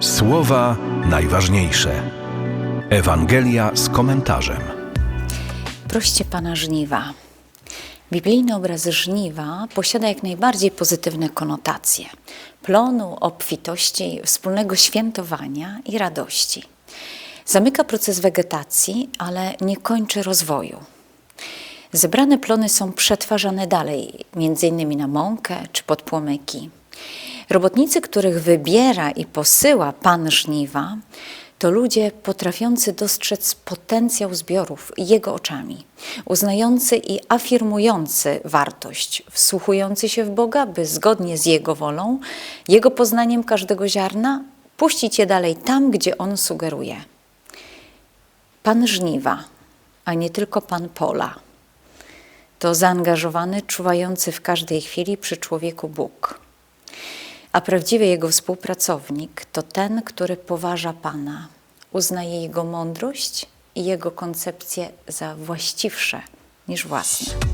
Słowa najważniejsze. Ewangelia z komentarzem. Proście Pana żniwa. Biblijny obraz żniwa posiada jak najbardziej pozytywne konotacje plonu, obfitości, wspólnego świętowania i radości. Zamyka proces wegetacji, ale nie kończy rozwoju. Zebrane plony są przetwarzane dalej, innymi na mąkę czy podpłomyki. Robotnicy, których wybiera i posyła Pan żniwa, to ludzie potrafiący dostrzec potencjał zbiorów jego oczami, uznający i afirmujący wartość, wsłuchujący się w Boga, by zgodnie z Jego wolą, Jego poznaniem każdego ziarna, puścić je dalej tam, gdzie On sugeruje. Pan żniwa, a nie tylko Pan pola. To zaangażowany, czuwający w każdej chwili przy człowieku Bóg. A prawdziwy jego współpracownik to ten, który poważa Pana, uznaje jego mądrość i jego koncepcje za właściwsze niż własne.